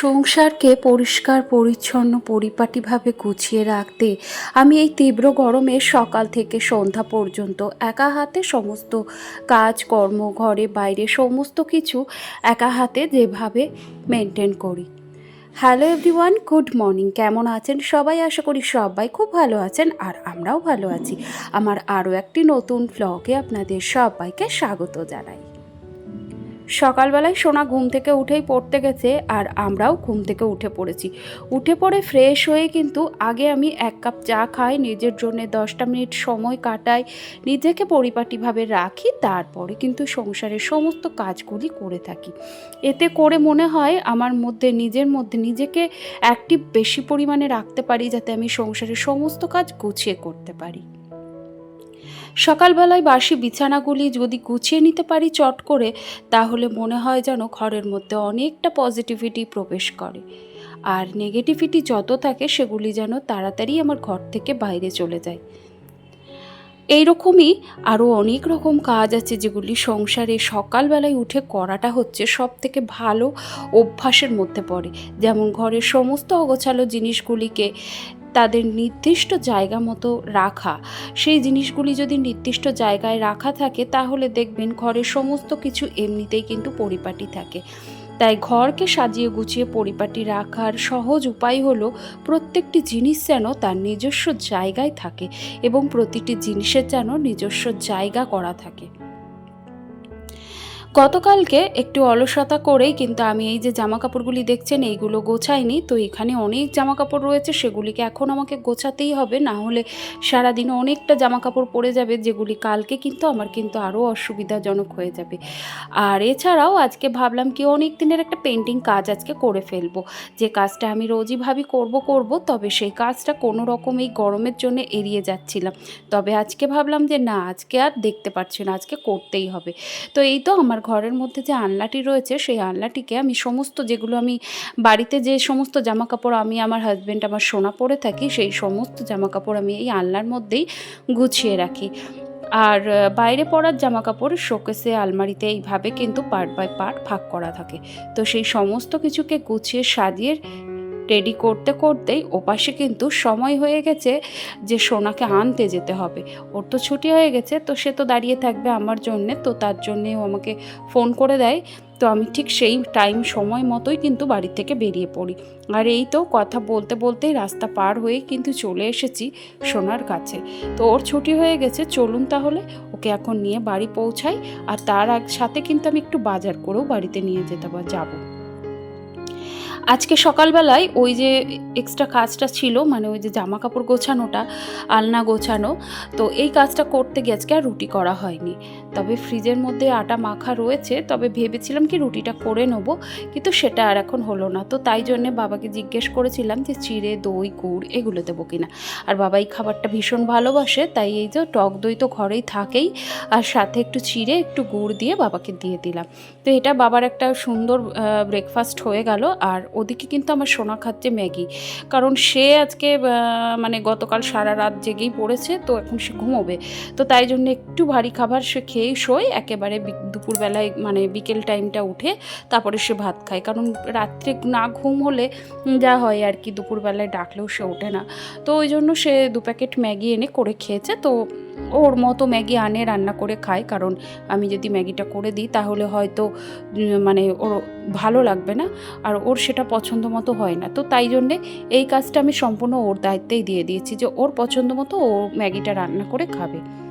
সংসারকে পরিষ্কার, পরিচ্ছন্ন, পরিপাটিভাবে গুছিয়ে রাখতে আমি এই তীব্র গরমে সকাল থেকে সন্ধ্যা পর্যন্ত একা হাতে সমস্ত কাজ, কর্ম, ঘরে, বাইরে সমস্ত কিছু একা হাতে যেভাবে মেনটেন করি। হ্যালো এভরিওয়ান গুড মর্নিং কেমন আছেন সবাই? আশা করি সবাই খুব ভালো আছেন আর আমরাও ভালো আছি। আমার আরও একটি নতুন ব্লগে আপনাদের সবাইকে স্বাগত জানাই। সকালবেলায় সোনা ঘুম থেকে উঠেই পড়তে গেছে আর আমরাও ঘুম থেকে উঠে পড়েছি। উঠে পড়ে ফ্রেশ হয়ে কিন্তু আগে আমি এক কাপ চা খাই, নিজের জন্য দশটা মিনিট সময় কাটাই, নিজেকে পরিপাটিভাবে রাখি, তারপরে কিন্তু সংসারের সমস্ত কাজগুলি করে থাকি। এতে করে মনে হয় আমার মধ্যে, নিজের মধ্যে নিজেকে অ্যাক্টিভ বেশি পরিমাণে রাখতে পারি, যাতে আমি সংসারের সমস্ত কাজ গুছিয়ে করতে পারি। সকালবেলায় বাসি বিছানাগুলি যদি গুছিয়ে নিতে পারি চট করে, তাহলে মনে হয় যেন ঘরের মধ্যে অনেকটা পজিটিভিটি প্রবেশ করে। আর নেগেটিভিটি যত থাকে, সেগুলি যেন তাড়াতাড়ি আমার ঘর থেকে বাইরে চলে যায়। এইরকমই আরও অনেক রকম কাজ আছে, যেগুলি সংসারে সকালবেলায় উঠে করাটা হচ্ছে সব থেকে ভালো অভ্যাসের মধ্যে পড়ে। যেমন ঘরের সমস্ত অগোছালো জিনিসগুলিকে তাদের নির্দিষ্ট জায়গা মতো রাখা। সেই জিনিসগুলি যদি নির্দিষ্ট জায়গায় রাখা থাকে, তাহলে দেখবেন ঘরের সমস্ত কিছু এমনিতেই কিন্তু পরিপাটি থাকে। তাই ঘরকে সাজিয়ে গুছিয়ে পরিপাটি রাখার সহজ উপায় হলো, প্রত্যেকটি জিনিস যেন তার নিজস্ব জায়গায় থাকে এবং প্রতিটি জিনিসের যেন নিজস্ব জায়গা করা থাকে। গতকালকে একটু অলসতা করেই কিন্তু আমি এই যে জামা কাপড়গুলি দেখছেন, এইগুলো গোছাইনি। তো এখানে অনেক জামা কাপড় রয়েছে, সেগুলিকে এখন আমাকে গোছাতেই হবে। না হলে সারাদিন অনেকটা জামা কাপড় পরে যাবে, যেগুলি কালকে কিন্তু আমার কিন্তু আরও অসুবিধাজনক হয়ে যাবে। আর এছাড়াও আজকে ভাবলাম কি অনেক দিনের একটা পেন্টিং কাজ আজকে করে ফেলব। যে কাজটা আমি রোজই ভাবি করব করব, তবে সেই কাজটা কোনো রকম এই গরমের জন্য এড়িয়ে যাচ্ছিলাম। তবে আজকে ভাবলাম যে না, আজকে আর দেখতে পাচ্ছি না, আজকে করতেই হবে। তো এই তো আমার ঘরের মধ্যে যে আনলাটি রয়েছে, সেই আনলাটিকে আমি সমস্ত যেগুলো আমি বাড়িতে যে সমস্ত জামা কাপড় আমি আমার হাজব্যান্ড আমার সোনা পরে থাকি, সেই সমস্ত জামা কাপড় আমি এই আনলার মধ্যেই গুছিয়ে রাখি। আর বাইরে পরার জামা কাপড় শোকেসে, আলমারিতে এইভাবে কিন্তু পার্ট বাই পার্ট ভাগ করা থাকে। তো সেই সমস্ত কিছুকে গুছিয়ে সাজিয়ে রেডি করতে করতেই ওপাশে কিন্তু সময় হয়ে গেছে যে সোনাকে আনতে যেতে হবে। ওর তো ছুটি হয়ে গেছে, তো সে তো দাঁড়িয়ে থাকবে আমার জন্যে, তো তার জন্যে ও আমাকে ফোন করে দেয়। তো আমি ঠিক সেই টাইম সময় মতোই কিন্তু বাড়ি থেকে বেরিয়ে পড়ি। আর এই তো কথা বলতে বলতেই রাস্তা পার হয়ে কিন্তু চলে এসেছি সোনার কাছে। তো ওর ছুটি হয়ে গেছে, চলুন তাহলে ওকে এখন নিয়ে বাড়ি পৌঁছাই। আর তার সাথে কিন্তু আমি একটু বাজার করেও বাড়িতে নিয়ে যেতে যাব। আজকে সকালবেলায় ওই যে এক্সট্রা কাজটা ছিল মানে ওই যে জামা কাপড় গোছানোটা, আলনা গোছানো, তো এই কাজটা করতে গিয়ে আজকে আর রুটি করা হয়নি। তবে ফ্রিজের মধ্যে আটা মাখা রয়েছে, তবে ভেবেছিলাম কি রুটিটা করে নেব, কিন্তু সেটা আর এখন হলো না। তো তাই জন্যে বাবাকে জিজ্ঞেস করেছিলাম যে চিড়ে, দই, গুড় এগুলো দেবো কিনা। আর বাবা এই খাবারটা ভীষণ ভালোবাসে, তাই এই যে টক দই তো ঘরেই থাকেই, আর সাথে একটু চিড়ে, একটু গুড় দিয়ে বাবাকে দিয়ে দিলাম। তো এটা বাবার একটা সুন্দর ব্রেকফাস্ট হয়ে গেল, আর ওদিকে কিন্তু আমার সোনা খাচ্ছে ম্যাগি। কারণ সে আজকে মানে গতকাল সারা রাত জেগেই পড়েছে, তো এখন সে ঘুমোবে। তো তাই জন্য একটু ভারী খাবার সে খেয়েই শোয়, একেবারে দুপুরবেলায় মানে বিকেল টাইমটা উঠে তারপরে সে ভাত খায়। কারণ রাত্রে না ঘুম হলে যা হয় আর কি, দুপুরবেলায় ডাকলেও সে ওঠে না। তো ওই জন্য সে দু প্যাকেট ম্যাগি এনে করে খেয়েছে। তো ওর মতো ম্যাগি আনে, রান্না করে খায়। কারণ আমি যদি ম্যাগিটা করে দিই, তাহলে হয়তো মানে ওর ভালো লাগবে না। আর ওর সেটা পছন্দ মতো হয় না। তো তাই জন্যে এই কাজটা আমি সম্পূর্ণ ওর দায়িত্বেই দিয়ে দিয়েছি যে, ওর পছন্দ মতো ও ম্যাগিটা রান্না করে খাবে।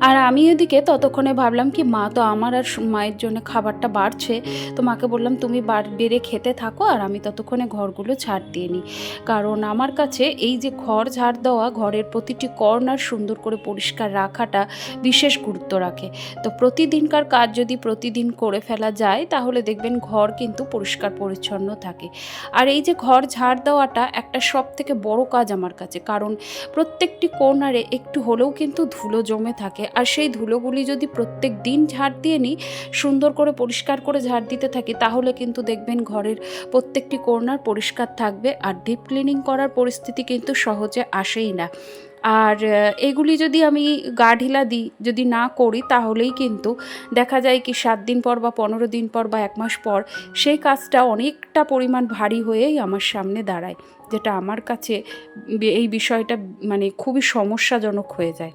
আর আমি এদিকে ততক্ষণে ভাবলাম কি, মা তো আমার আর মায়ের জন্য খাবারটা বাড়ছে। তো মাকে বললাম, তুমি বার, বেড়ে খেতে থাকো আর আমি ততক্ষণে ঘরগুলো ঝাড় দিয়ে নিই। কারণ আমার কাছে এই যে ঘর ঝাড় দেওয়া, ঘরের প্রতিটি কর্নার সুন্দর করে পরিষ্কার রাখাটা বিশেষ গুরুত্ব রাখে। তো প্রতিদিনকার কাজ যদি প্রতিদিন করে ফেলা যায়, তাহলে দেখবেন ঘর কিন্তু পরিষ্কার পরিচ্ছন্ন থাকে। আর এই যে ঘর ঝাড় দেওয়াটা একটা সব থেকে বড় কাজ আমার কাছে। কারণ প্রত্যেকটি কর্নারে একটু হলেও কিন্তু ধুলো জমে থাকে আর সেই ধুলোগুলি যদি প্রত্যেক দিন ঝাড় দিয়ে নিই, সুন্দর করে পরিষ্কার করে ঝাড় দিতে থাকি, তাহলে কিন্তু দেখবেন ঘরের প্রত্যেকটি কর্নার পরিষ্কার থাকবে আর ডিপ ক্লিনিং করার পরিস্থিতি কিন্তু সহজে আসেই না। আর এগুলি যদি আমি গা ঢিলা দিই, যদি না করি, তাহলেই কিন্তু দেখা যায় কি সাত দিন পর বা পনেরো দিন পর বা এক মাস পর সেই কাজটা অনেকটা পরিমাণ ভারী হয়েই আমার সামনে দাঁড়ায়, যেটা আমার কাছে এই বিষয়টা মানে খুবই সমস্যাজনক হয়ে যায়।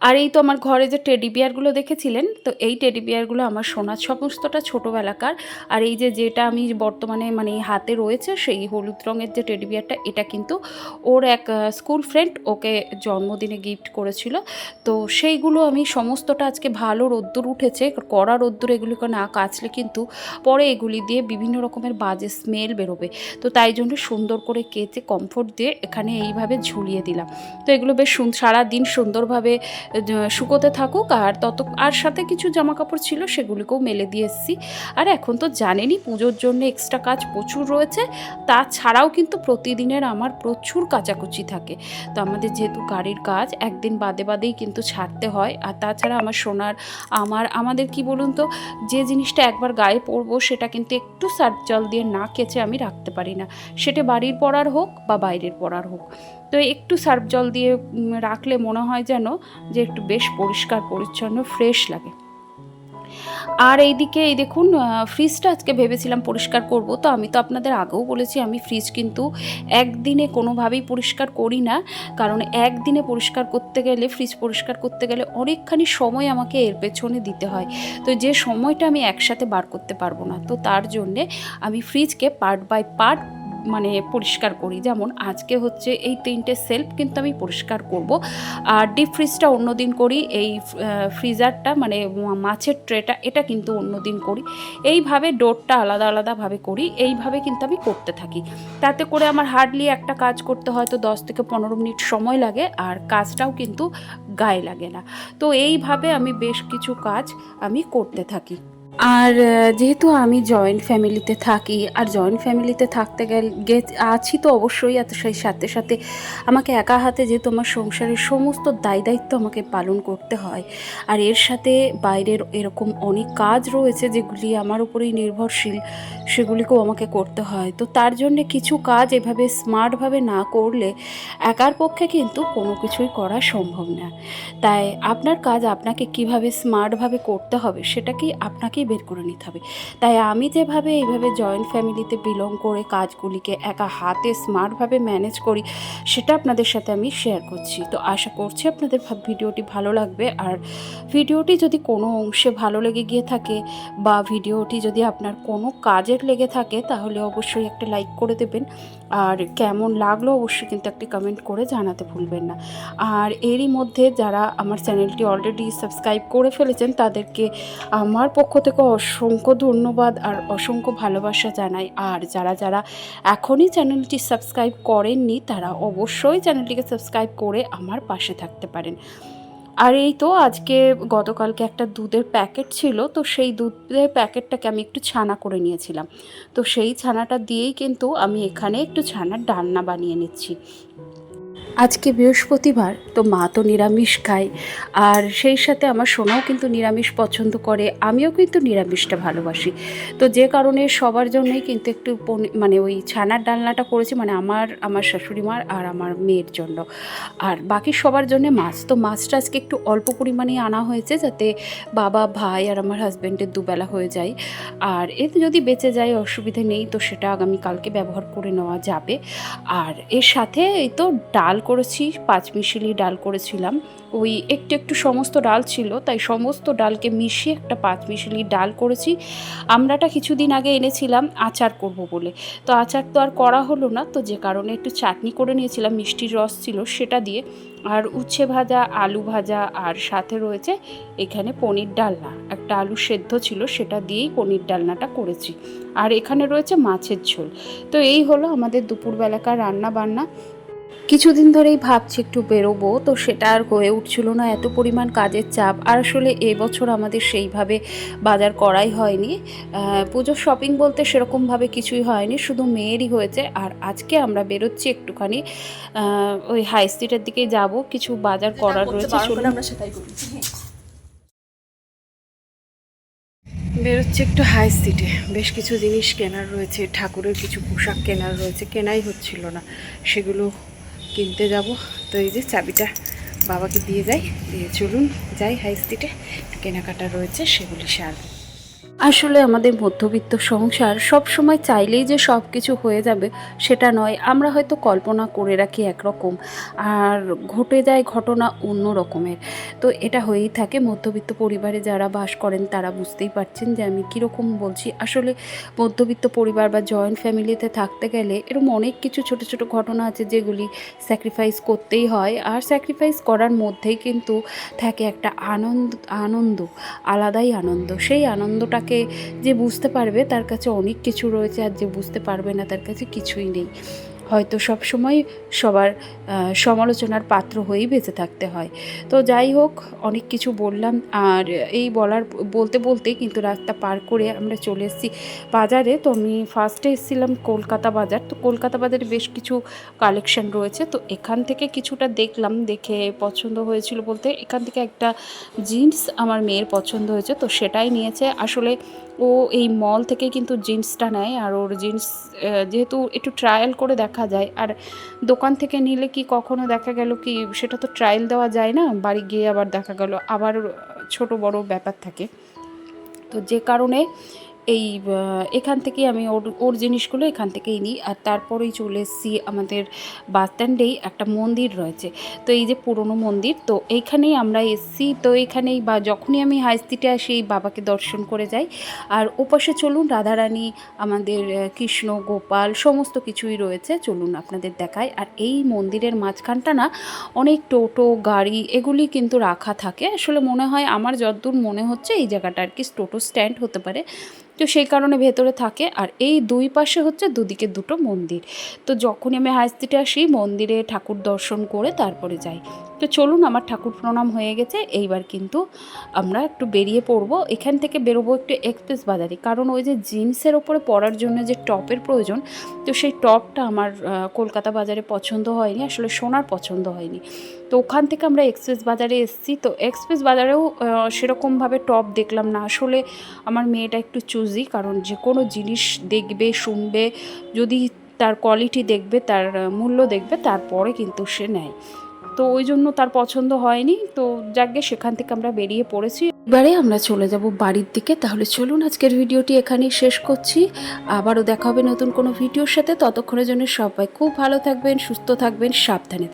আর এই তো আমার ঘরে যে টেডি বিয়ারগুলো দেখেছিলেন, তো এই টেডি বিয়ারগুলো আমার সোনার সমস্তটা ছোটোবেলাকার। আর এই যে যেটা আমি বর্তমানে মানে হাতে রয়েছে, সেই হলুদ রঙের যে টেডি বিয়ারটা এটা কিন্তু ওর এক স্কুল ফ্রেন্ড ওকে জন্মদিনে গিফট করেছিল। তো সেইগুলো আমি সমস্তটা আজকে ভালো রোদ্দুর উঠেছে, কড়া রোদ্দুর এগুলিকে না কাচলে কিন্তু পরে এগুলি দিয়ে বিভিন্ন রকমের বাজে স্মেল বেরোবে। তো তাই জন্য সুন্দর করে কেচে কমফোর্ট দিয়ে এখানে এইভাবে ঝুলিয়ে দিলাম। তো এগুলো বেশ সুন- সারাদিন সুন্দরভাবে শুকোতে থাকুক, আর তত, আর সাথে কিছু জামা কাপড় ছিল সেগুলিকেও মেলে দিয়ে এসেছি। আর এখন তো জানেনই পুজোর জন্য এক্সট্রা কাজ প্রচুর রয়েছে, তাছাড়াও কিন্তু প্রতিদিনের আমার প্রচুর কাচাকুচি থাকে। তো আমাদের যেহেতু গাড়ির কাজ, একদিন বাদে বাদেই কিন্তু ছাড়তে হয়, আর তাছাড়া আমার সোনার, আমার, আমাদের কি বলুন তো, যে জিনিসটা একবার গায়ে পরবো সেটা কিন্তু একটু সার্ফ জল দিয়ে না কেচে আমি রাখতে পারি না। সেটা বাড়ির পড়ার হোক বা বাইরের পরার হোক। তো একটু সার্ফ জল দিয়ে রাখলে মনে হয় যেন যে একটু বেশ পরিষ্কার, পরিচ্ছন্ন, ফ্রেশ লাগে। আর এইদিকে, এই দেখুন ফ্রিজটা আজকে ভেবেছিলাম পরিষ্কার করব, তো আমি তো আপনাদের আগেও বলেছি আমি ফ্রিজ কিন্তু একদিনে কোনোভাবেই পরিষ্কার করি না। কারণ একদিনে পরিষ্কার করতে গেলে ফ্রিজ পরিষ্কার করতে গেলে অনেকখানি সময় আমাকে এর পেছনে দিতে হয়। তো যে সময়টা আমি একসাথে বার করতে পারব না, তো তার জন্যে আমি ফ্রিজকে পার্ট বাই পার্ট মানে পরিষ্কার করি। যেমন আজকে হচ্ছে এই তিনটে সেলফ কিন্তু আমি পরিষ্কার করব। আর ডিপ ফ্রিজটা অন্য দিন করি, এই ফ্রিজারটা মানে মাছের ট্রেটা এটা কিন্তু অন্য দিন করি। এইভাবে ডোরটা আলাদা আলাদাভাবে করি, এইভাবে কিন্তু আমি করতে থাকি। তাতে করে আমার হার্ডলি একটা কাজ করতে হয়তো দশ থেকে পনেরো মিনিট সময় লাগে, আর কাজটাও কিন্তু গায়ে লাগে না। তো এইভাবে আমি বেশ কিছু কাজ আমি করতে থাকি। আর যেহেতু আমি জয়েন্ট ফ্যামিলিতে থাকি, আর জয়েন্ট ফ্যামিলিতে থাকতে গেলে আছি তো অবশ্যই আর সেই সাথে সাথে আমাকে একা হাতে যেহেতু আমার সংসারের সমস্ত দায় দায়িত্ব আমাকে পালন করতে হয়। আর এর সাথে বাইরের এরকম অনেক কাজ রয়েছে, যেগুলি আমার উপরেই নির্ভরশীল, সেগুলিকেও আমাকে করতে হয়। তো তার জন্যে কিছু কাজ এভাবে স্মার্টভাবে না করলে একার পক্ষে কিন্তু কোনো কিছুই করা সম্ভব না। তাই আপনার কাজ আপনাকে কীভাবে স্মার্টভাবে করতে হবে, সেটা কি আপনাকেই বের করে নিতে হবে। তাই আমি যেভাবে এইভাবে জয়েন্ট ফ্যামিলিতে বিলং করে কাজগুলিকে একা হাতে স্মার্টভাবে ম্যানেজ করি, সেটা আপনাদের সাথে আমি শেয়ার করছি। তো আশা করছি আপনাদের ভিডিওটি ভালো লাগবে। আর ভিডিওটি যদি কোনো অংশে ভালো লেগে গিয়ে থাকে বা ভিডিওটি যদি আপনার কোনো কাজের লেগে থাকে, তাহলে অবশ্যই একটা লাইক করে দেবেন। আর কেমন লাগল অবশ্যই কিন্তু একটি কমেন্ট করে জানাতে ভুলবেন না। আর এরই মধ্যে যারা আমার চ্যানেলটি অলরেডি সাবস্ক্রাইব করে ফেলেছেন, তাদেরকে আমার পক্ষ থেকে অসংখ্য ধন্যবাদ আর অসংখ্য ভালোবাসা জানাই। আর যারা যারা এখনই চ্যানেলটি সাবস্ক্রাইব করেননি, তারা অবশ্যই চ্যানেলটিকে সাবস্ক্রাইব করে আমার পাশে থাকতে পারেন। আর এই তো আজকে গতকালকে একটা দুধের প্যাকেট ছিল, তো সেই দুধের প্যাকেটটাকে আমি একটু ছানা করে নিয়েছিলাম। তো সেই ছানাটা দিয়েই কিন্তু আমি এখানে একটু ছানার ডালনা বানিয়ে নিচ্ছি। আজকে বৃহস্পতিবার, তো মা তো নিরামিষ খায়। আর সেই সাথে আমার সোনাও কিন্তু নিরামিষ পছন্দ করে, আমিও কিন্তু নিরামিষটা ভালোবাসি। তো যে কারণে সবার জন্যই কিন্তু একটু মানে ওই ছানার ডালনাটা করেছি মানে আমার আমার শাশুড়ি মার আর আমার মেয়ের জন্য। আর বাকি সবার জন্য মাছ, তো মাছটা আজকে একটু অল্প পরিমাণে আনা হয়েছে, যাতে বাবা, ভাই আর আমার হাজব্যান্ডের দুবেলা হয়ে যায়। আর এতে যদি বেঁচে যায়, অসুবিধে নেই, তো সেটা আগামী কালকে ব্যবহার করে নেওয়া যাবে। আর এর সাথে এই তো ডাল করেছি, পাঁচ মিশিলি ডাল করেছিলাম। ওই একটু একটু সমস্ত ডাল ছিল, তাই সমস্ত ডালকে মিশিয়ে একটা পাঁচ মিশিলি ডাল করেছি। আমরাটা কিছুদিন আগে এনেছিলাম, আচার করব বলে। তো আচার তো আর করা হলো না, তো যে কারণে একটু চাটনি করে নিয়েছিলাম, মিষ্টির রস ছিল সেটা দিয়ে। আর উচ্ছে ভাজা, আলু ভাজা, আর সাথে রয়েছে এখানে পনির ডালনা। একটা আলু সেদ্ধ ছিল, সেটা দিয়েই পনির ডালনাটা করেছি। আর এখানে রয়েছে মাছের ঝোল। তো এই হলো আমাদের দুপুরবেলাকার রান্না বান্না কিছুদিন ধরেই ভাবছি একটু বেরোবো তো সেটা আর হয়ে উঠছিল না। এত পরিমাণ কাজের চাপ। আর আসলে এবছর আমাদের সেইভাবে বাজার করাই হয়নি। পুজোর শপিং বলতে সেরকমভাবে কিছুই হয়নি শুধু মেয়েরই হয়েছে। আর আজকে আমরা বেরোচ্ছি একটুখানি ওই হাই স্ট্রিটের দিকেই যাব। কিছু বাজার করার রয়েছে আমরা সেটাই করি। বেরোচ্ছে একটু হাই স্ট্রিটে বেশ কিছু জিনিস কেনার রয়েছে ঠাকুরের কিছু পোশাক কেনার রয়েছে কেনাই হচ্ছিল না। সেগুলো কিনতে যাব। তো এই যে চাবিটা বাবাকে দিয়ে যাই। দিয়ে চলুন যাই হাই স্ট্রিটে কেনাকাটা রয়েছে, সেগুলি সারবো। আসলে আমাদের মধ্যবিত্ত সংসার সব সময় চাইলেই যে সব কিছু হয়ে যাবে সেটা নয়, আমরা হয়তো কল্পনা করে রাখি একরকম আর ঘটে যায় ঘটনা অন্য রকমের। তো এটা হয়েই থাকে, মধ্যবিত্ত পরিবারে যারা বাস করেন তারা বুঝতেই পারছেন যে আমি কীরকম বলছি। আসলে মধ্যবিত্ত পরিবার বা জয়েন্ট ফ্যামিলিতে থাকতে গেলে এরকম অনেক কিছু ছোট ছোট ঘটনা আছে যেগুলি স্যাক্রিফাইস করতেই হয় আর স্যাক্রিফাইস করার মধ্যেই কিন্তু থাকে একটা আনন্দ আনন্দ, আলাদাই আনন্দ। সেই আনন্দটাকে যে বুঝতে পারবে তার কাছে অনেক কিছু রয়েছে আর যে বুঝতে পারবে না তার কাছে কিছুই নেই। হয়তো সব সময় সবার সমালোচনার পাত্র হয়েই বেঁচে থাকতে হয়। তো যাই হোক, অনেক কিছু বললাম। আর এই বলার বলতে বলতেই কিন্তু রাস্তা পার করে আমরা চলে এসেছি বাজারে। তো আমি ফার্স্টে এসেছিলাম কলকাতা বাজার। তো কলকাতা বাজারে বেশ কিছু কালেকশন রয়েছে। তো এখান থেকে কিছুটা দেখলাম, দেখে পছন্দ হয়েছিল বলতে এখান থেকে একটা জিন্স আমার মেয়ের পছন্দ হয়েছে। তো সেটাই নিয়েছে। আসলে ও এই মল থেকে কিন্তু জিন্সটা নেয় আর ওর জিন্স যেহেতু একটু ট্রায়াল করে দেখা যায়। আর দোকান থেকে নিলে কি কখনো দেখা গেল কি সেটা তো ট্রায়াল দেওয়া যায় না, বাড়ি গিয়ে আবার দেখা গেল। আবার ছোট বড় ব্যাপার থাকে। তো যে কারণে এই এখান থেকেই আমি ওর ওর জিনিসগুলো এখান থেকেই নিই। আর তারপরেই চলে এসেছি আমাদের বাস স্ট্যান্ডেই একটা মন্দির রয়েছে। তো এই যে পুরনো মন্দির, তো এইখানেই আমরা এসছি। তো এইখানেই বা যখনই আমি হাই স্ট্রিটে আসি, এই বাবাকে দর্শন করে যাই। আর ওপাশে চলুন, রাধারানী, আমাদের কৃষ্ণ, গোপাল, সমস্ত কিছুই রয়েছে। চলুন আপনাদের দেখায় আর এই মন্দিরের মাঝখানটা না, অনেক টোটো, গাড়ি এগুলি কিন্তু রাখা থাকে। আসলে মনে হয়, আমার যতদূর মনে হচ্ছে, এই জায়গাটা আর কি টোটো স্ট্যান্ড হতে পারে। তো সেই কারণে ভেতরে থাকে। আর এই দুই পাশে হচ্ছে দুদিকে দুটো মন্দির। তো যখনই আমি হাই স্ট্রিটে আসি, মন্দিরে ঠাকুর দর্শন করে তারপরে যাই। তো চলুন, আমার ঠাকুর প্রণাম হয়ে গেছে। এইবার কিন্তু আমরা একটু বেরিয়ে পড়ব। এখান থেকে বেরোবো একটু এক্সপ্রেস বাজারে। কারণ ওই যে জিন্সের ওপরে পরার জন্য যে টপের প্রয়োজন, তো সেই টপটা আমার কলকাতা বাজারে পছন্দ হয়নি। আসলে সোনার পছন্দ হয়নি। তো ওখান থেকে আমরা এক্সপ্রেস বাজারে এসেছি। তো এক্সপ্রেস বাজারেও সেরকমভাবে টপ দেখলাম না। আসলে আমার মেয়েটা একটু চুজি কারণ যে কোনো জিনিস দেখবে, শুনবে, যদি তার কোয়ালিটি দেখবে, তার মূল্য দেখবে, তারপরে কিন্তু সে নেয়। তো ওই জন্য তার পছন্দ হয়নি। তো যাকে সেখান থেকে আমরা বেরিয়ে পড়েছি। এবারে আমরা চলে যাব বাড়ির দিকে। তাহলে চলুন আজকের ভিডিওটি এখানেই শেষ করছি। আবারও দেখা হবে নতুন কোনো ভিডিওর সাথে। ততক্ষণের জন্য সবাই খুব ভালো থাকবেন, সুস্থ থাকবেন, সাবধানে